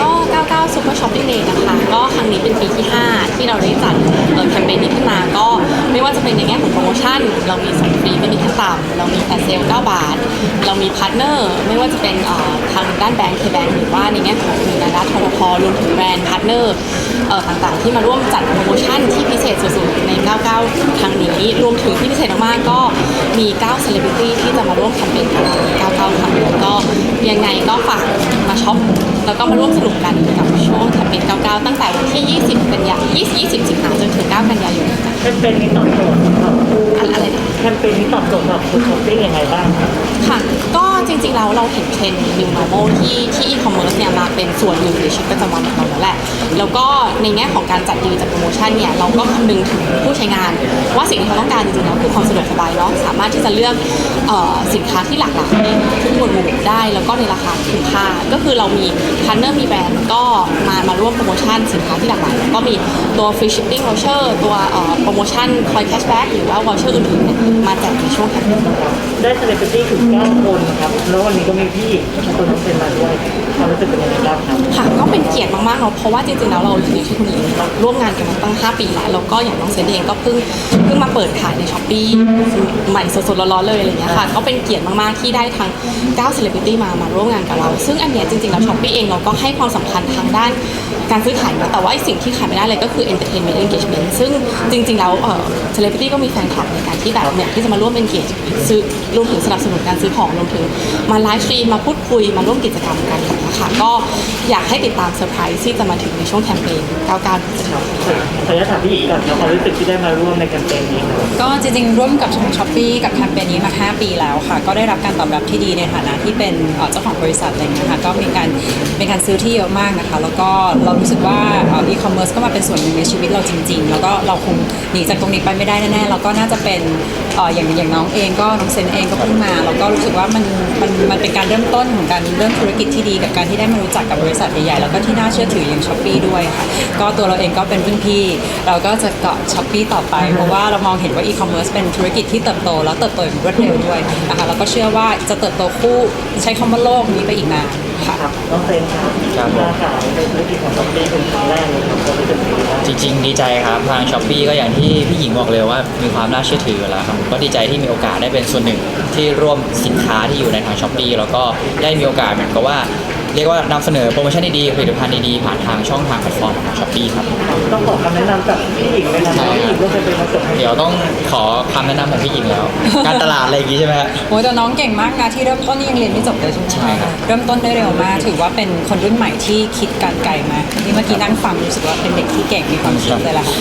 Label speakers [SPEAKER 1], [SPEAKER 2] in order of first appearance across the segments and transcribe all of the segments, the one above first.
[SPEAKER 1] ก็99 Super Shopping Day นะคะก็ครั้งนี้เป็นปีที่ 5 ที่เราได้จัดแคมเปญนี้ขึ้นมา ก็ไม่ว่าจะเป็นในแง่ของโปรโมชั่น เรามีส่งฟรีไม่มีขั้นต่ำเรามีแฟลชเซล์9บาท เรามีพาร์ทเนอร์ไม่ว่าจะเป็นทางด้านแบงค์เคแบงหรือว่าในแง่ของหน่วยงานรัฐททรวมถึงแบรนด์พาร์ทเนอร์ ต่างๆ ที่มาร่วมจัดโปรโมชั่นที่พิเศษสุดๆใน 99 ครั้งนี้ รวมถึงที่พิเศษมากๆก็มี9 celebrity ที่จะมาร่วมแคมเปญกับเรา99 ครั้งนี้ก็ยังไงก็ฝากมาช็อปแล้วก็มาร่วมสนุกกันกับช่วงแคมเปญ 99 ตั้งแต่วันที่ 20 กันยา20 20 สิงหาจนถึง 9 กันยายนค่ะ
[SPEAKER 2] แคมเปญนี้ตอบโจทย์สำหรับผู้
[SPEAKER 1] อะไรนะ
[SPEAKER 2] แคมเปญนี้ตอบโจทย์สำหรับผู้ช้อปปิ้งยังไงบ้างครับ
[SPEAKER 1] ค่ะก็จริงๆแล้วเราเห็นเทรนด์ new normal ที่ที่ e-commerce เนี่ย เป็นส่วนหนึ่งในชีวิตประจำวันของเราแล้วแหละ แล้วก็ในแง่ของการจัดดีลจัดโปรโมชั่นเนี่ยเราก็คำนึงถึงผู้ใช้งาน ว่าสิ่งที่เขาต้องการจริงๆแล้วคือความสะดวกสบายเนาะสามารถที่จะเลือกเอ่อสินค้าที่หลากหลายทุกหมวดหมู่ได้ แล้วก็ในราคาคุ้มค่าก็คือเรามีพาร์ทเนอร์มีแบรนด์ก็มามาร่วมโปรโมชั่นสินค้าที่หลากหลายแล้วก็มีตัว free shipping voucher ตัวเอ่อโปรโมชั่น coin cashback หรือว่า voucher อื่นๆเนี่ยมาแจกในช่วงแคมเปญ
[SPEAKER 2] ได้เซเลบริตี้ถึง9คนนะครับ แล้ววันนี้ก็มีพี่คนน้องเซนมาด้วย ความรู้สึกเป็นยังไงบ้างครับ
[SPEAKER 1] ค่ะก็เป็นเกียรติมากๆเนาะเพราะว่าจริงๆแล้วเราอย่างที่คุณหญิงเราร่วมงานกันมาตั้ง 5 ปีแล้วแล้วก็อย่างน้องเซนเองก็เพิ่งเพิ่งมาเปิดขายในช้อปปี้ใหม่สดๆร้อนๆเลยอะไรเงี้ยค่ะก็เป็นเกียรติมากๆที่ได้ทั้ง9 celebrity มามาร่วมงานกับเรา ซึ่งอันเนี้ยจริงๆแล้วช้อปปี้เองเราก็ให้ความสำคัญทางด้าน การซื้อขายนะแต่ว่าไอ้สิ่งที่ขายไม่ได้เลยก็คือ entertainment engagement ซึ่งจริงๆ แล้วเอ่อ celebrity ก็มีแฟนคลับในการที่แบบเนี่ยที่จะมาร่วม engage ซื้อรวมถึงสนับสนุนการซื้อของรวมถึงมาไลฟ์สตรีมมาพูดคุยมาร่วมกิจกรรมกันแบบนี้ค่ะก็อยากให้ติดตามเซอร์ไพรส์ที่จะมาถึงในช่วงแคมเปญ99พฤศจิกายน
[SPEAKER 2] ขออนุญาตถามพี่อีกก่อนครับความรู้สึกที่ได้มาร่วมในแคมเปญนี้ครับ
[SPEAKER 3] ก็จริงๆ ร่วมกับทางช้อปปีกับแคมเปญนี้มา 5 ปีแล้วค่ะ ก็ได้รับการตอบรับที่ดีในฐานะที่เป็นเอ่อเจ้าของบริษัทอะไรเงี้ยค่ะก็มีการ เป็นการซื้อที่เยอะมากนะคะ แล้วก็เรารู้สึกว่าอีคอมเมิร์ซก็มาเป็นส่วนหนึ่งในชีวิตเราจริง ๆ แล้วก็เราคงหนีจากตรงนี้ไปไม่ได้แน่ๆแล้วก็น่าจะเป็นเอ่ออย่างอย่างน้องเองก็น้องเซนเองก็เพิ่งมาแล้วก็รู้สึกว่ามันมันมันเป็นการเริ่มต้นของการเริ่มธุรกิจที่ดีกับการที่ได้มารู้จักกับบริษัทใหญ่ๆแล้วก็ที่น่าเชื่อถืออย่างช้อปปีด้วยค่ะก็ตัวเราเองก็เป็นรุ่นพี่ เราก็จะเกาะช้อปปีต่อไป เพราะว่าเรามองเห็นว่าอีคอมเมิร์ซเป็นธุรกิจที่เติบโต แล้วเติบโตอย่างรวดเร็วด้วยนะคะแล้วก็เชื่อว่าจะเติบโตคู่ใช้คำว่าโลกนี้ไปอีกนาน ค่ะ
[SPEAKER 2] ครับน้องเซนครับ
[SPEAKER 4] ครับผม
[SPEAKER 2] มาขายในธุรกิจของช้อปปี้เป็นครั้งแรกเลยครับก็รู้สึกเป็นยังไงบ้าง
[SPEAKER 4] จริงๆ ดีใจครับทางช้อปปีก็อย่างที่พี่หญิงบอกเลยว่ามีความน่าเชื่อถืออยู่แล้วครับก็ดีใจที่มีโอกาสได้เป็นส่วนหนึ่งที่ร่วมสินค้าที่อยู่ในทางช้อปปีแล้วก็ได้มีโอกาสเหมือนกับว่า เรียกว่านำเสนอโปรโมชั่นดีๆผลิตภัณฑ์ดีๆผ่านทางช่องทางแพลตฟอร์มของช้อปปีครับ
[SPEAKER 2] ต้องขอคำแนะนำจากพี่หญิงเลยนะครับพี่หญิงก็เคยเป็นมาจบให้
[SPEAKER 4] เดี๋ยวต้องขอคำแนะนำของพี่หญิงแล้ว การตลาดอะไรอย่างงี้ใช่ไหมครับ
[SPEAKER 3] โอ้ยแต่น้องเก่งมากนะที่เริ่มต้นนี่ยังเรียนไม่จบเลยใช่ไหม
[SPEAKER 4] ใช่ครับ
[SPEAKER 3] เริ่มต้นได้เร็วมากถือว่าเป็นคนรุ่นใหม่ที่คิดการไกลมากที่เมื่อกี้นั่งฟังรู้สึกว่าเป็นเด็กที่เก่งมีความคิดเลยล่ะค่ะ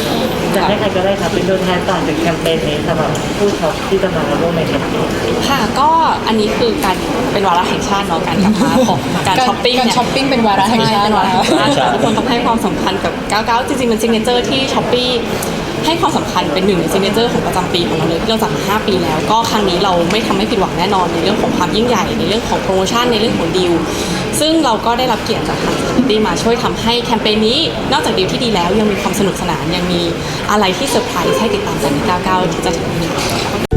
[SPEAKER 2] อยากให้ใครก็ได้ครับเป็นตัวแทนต่างจากแคมเปญนี้สำหรับผู้ช็อปที่จะมาร่วมในแคมเปญ
[SPEAKER 1] ค่ะก็อันนี้คือการเป็นวาระแห่งชาติเนาะการกลับมาของการช้อปปิ้ง
[SPEAKER 3] การ
[SPEAKER 1] เนี่ย
[SPEAKER 3] ช้อปปิ้งเป็นวาระแห่งชาติ
[SPEAKER 1] ใเป็นวาระแห่งชาติ
[SPEAKER 4] ใช่
[SPEAKER 1] ทุกคนต้องให้ความสำคัญกับ 99 จริงๆมันซิงเกิลที่ช้อปปี้ให้ความสำคัญเป็นหนึ่งในซิงเกิลของประจำปีของเราเลยที่เราจัดมา 5 ปีแล้ว ก็ครั้งนี้เราไม่ทำให้ผิดหวังแน่นอนในเรื่องของความยิ่งใหญ่ในเรื่องของโปรโมชั่นในเรื่องของดีลซึ่งเราก็ได้รับเกียรติจากทางซิตี้มาช่วยทำให้แคมเปญนี้ นอกจากดีลที่ดีแล้วยังมีความสนุกสนานยังมีอะไรที่เซอร์ไพรส์ให้ติดตามกันใน99ที่จะถึงนี้